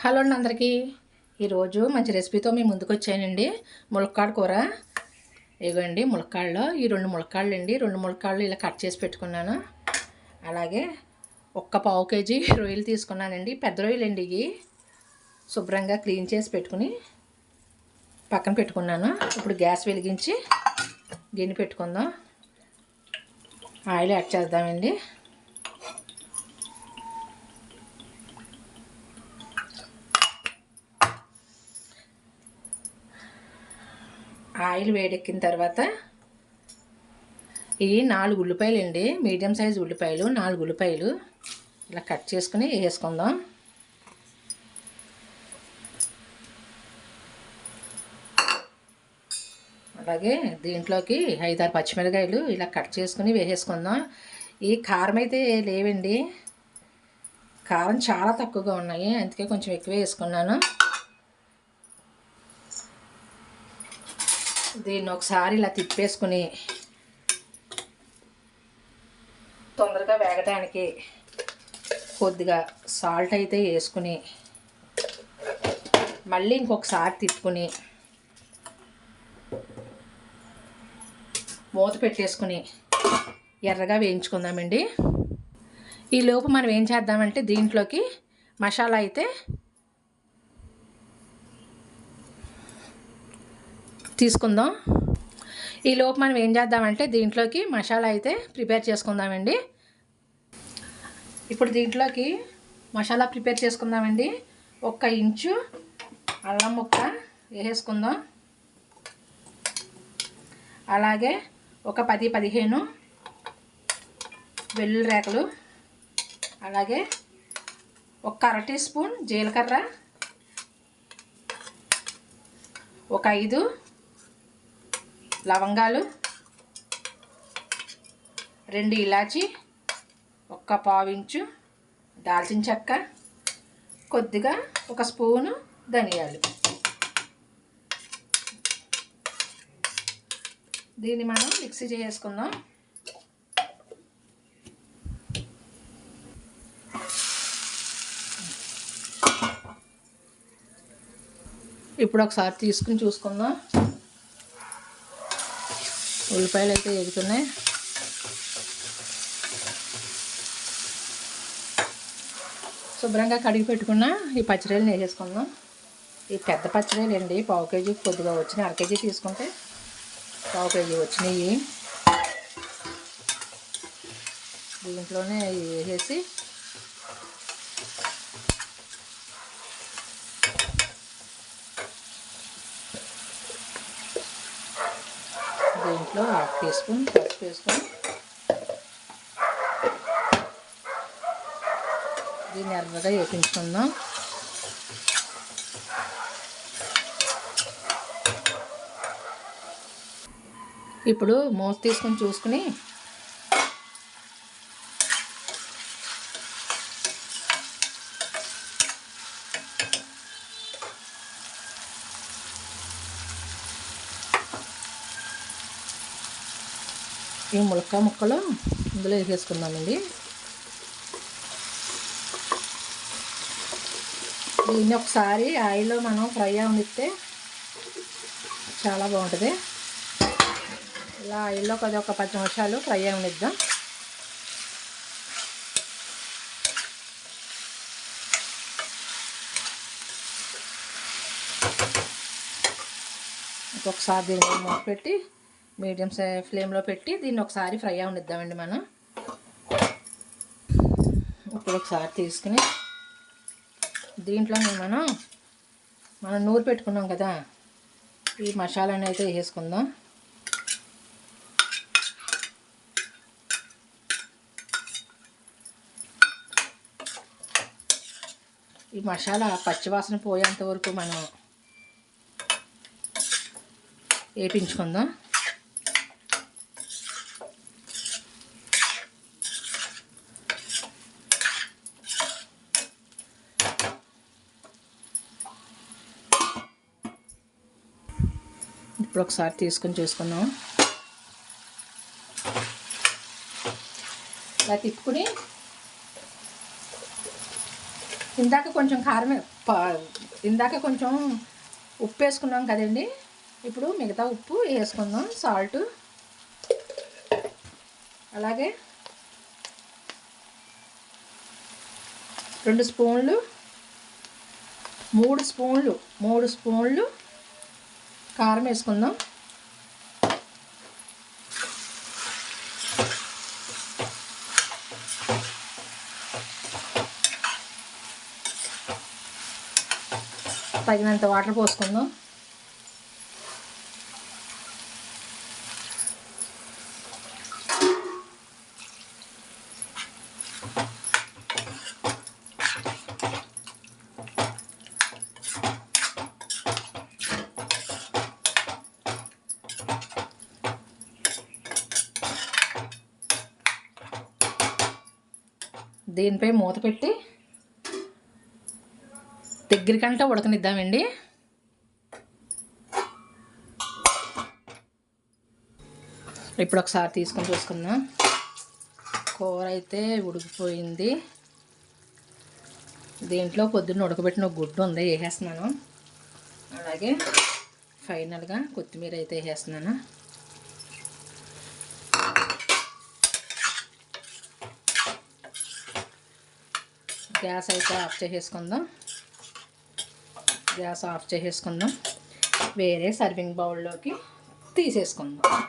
Hello అండి అందరికీ. ఈరోజు మంచి రెసిపీతో మేము ముందుకు వచ్చానండి. ములక్కాడ కూర. ఇవ్వండి ములక్కాడలో. ఈ రెండు ములక్కాళ్ళు అండి. రెండు ములక్కాళ్ళు ఇలా కట్ చేసి పెట్టుకున్నాను. అలాగే ఒక్క పావు కేజీ రొయ్యలు తీసుకున్నానండి. పెద్ద రొయ్యలు అండి ఇవి. శుభ్రంగా క్లీన్ చేసి పెట్టుకుని పక్కన పెట్టుకున్నాను. ఇప్పుడు గ్యాస్ వెలిగించి గిన్నె పెట్టుకుందాం. ఆయిల్ యాడ్ చేద్దామండి. ఆయిల్ వేడెక్కిన తర్వాత ఇవి నాలుగు ఉల్లిపాయలు అండి మీడియం సైజ్ ఉల్లిపాయలు నాలుగు ఉల్లిపాయలు. ఇలా కట్ చేసుకుని వేసుకుందాం. అలాగే దీంట్లోకి ఐదారు పచ్చిమిరకాయలు ఇలా కట్ చేసుకుని వేసేసుకుందాం. ఈ కారం అయితే లేవండి. కారం చాలా తక్కువగా ఉన్నాయి. అందుకే కొంచెం ఎక్కువ వేసుకున్నాను. దీన్ని ఒకసారి ఇలా తిప్పేసుకుని తొందరగా వేగడానికి కొద్దిగా సాల్ట్ అయితే వేసుకుని మళ్ళీ ఇంకొకసారి తిప్పుకుని మూత పెట్టేసుకుని ఎర్రగా వేయించుకుందామండి. ఈ లోపు మనం ఏం చేద్దామంటే దీంట్లోకి మసాలా అయితే తీసుకుందాం. ఈ లోపు మనం ఏం చేద్దామంటే దీంట్లోకి మసాలా అయితే ప్రిపేర్ చేసుకుందామండి. ఇప్పుడు దీంట్లోకి మసాలా ప్రిపేర్ చేసుకుందామండి. ఒక్క ఇంచు అల్లం ముక్క వేసేసుకుందాం. అలాగే ఒక పది పదిహేను వెల్లుల్లి రేకలు. అలాగే ఒక అర టీ స్పూన్ జీలకర్ర. ఒక ఐదు లవంగాలు రెండు ఇలాచి ఒక్క పావించు దాల్చిన చెక్క కొద్దిగా ఒక స్పూను ధనియాలు. దీన్ని మనం మిక్సీ చేసుకుందాం. ఇప్పుడు ఒకసారి తీసుకుని చూసుకుందాం. ఉల్లిపాయలు అయితే ఎగుతున్నాయి. శుభ్రంగా కడిగి పెట్టుకున్న ఈ పచ్చిరొయ్యలు వేసేసుకుందాం. ఈ పెద్ద పచ్చిరొయ్యలు అండి పావు కేజీ కొద్దిగా వచ్చినాయి. అర కేజీ తీసుకుంటే పావు కేజీ వచ్చినాయి. దీంట్లోనే వేసేసి దాంట్లో హాఫ్ టీ స్పూన్ పసుపు వేసుకొని దీన్ని ఎర్రగా వేపించుకుందాం. ఇప్పుడు మూత తీసుకొని చూసుకుని ఈ ములక్క ముక్కలు ఇందులో వేసేసుకుందామండి. దీన్ని ఒకసారి ఆయిల్లో మనం ఫ్రై అవనిస్తే చాలా బాగుంటుంది. ఇలా ఆయిల్లో కొద్ది ఒక పది నిమిషాలు ఫ్రై అవనిద్దాం. ఇంకొకసారి దీన్ని మూత పెట్టి మీడియం ఫ్లేమ్లో పెట్టి దీన్ని ఒకసారి ఫ్రై అవనిద్దామండి మనం. ఇప్పుడు ఒకసారి తీసుకుని దీంట్లోనే మనం మనం నూరు పెట్టుకున్నాం కదా ఈ మసాలాని అయితే వేసుకుందాం ఈ మసాలా పచ్చివాసన పోయేంత వరకు మనం వేపించుకుందాం. ఇప్పుడు ఒకసారి తీసుకొని చూసుకుందాం. ఇలా తిప్పుకుని ఇందాక కొంచెం కారం ఇందాక కొంచెం ఉప్పు వేసుకున్నాం కదండి. ఇప్పుడు మిగతా ఉప్పు వేసుకుందాం సాల్ట్. అలాగే రెండు స్పూన్లు మూడు స్పూన్లు మూడు స్పూన్లు కారం వేసుకుందాం. తగినంత వాటర్ పోసుకుందాం. దీనిపై మూత పెట్టి దగ్గరికంటే ఉడకనిద్దామండి. ఇప్పుడు ఒకసారి తీసుకొని చూసుకుందాం. కూర అయితే ఉడికిపోయింది. దీంట్లో పొద్దున్న ఉడకబెట్టిన ఒక గుడ్డు ఉంది వేసేస్తున్నాను. అలాగే ఫైనల్గా కొత్తిమీర అయితే వేసేస్తున్నాను. గ్యాస్ అయితే ఆఫ్ చేసేసుకుందాం. గ్యాస్ ఆఫ్ చేసేసుకుందాం. వేరే సర్వింగ్ బౌల్లోకి తీసేసుకుందాం.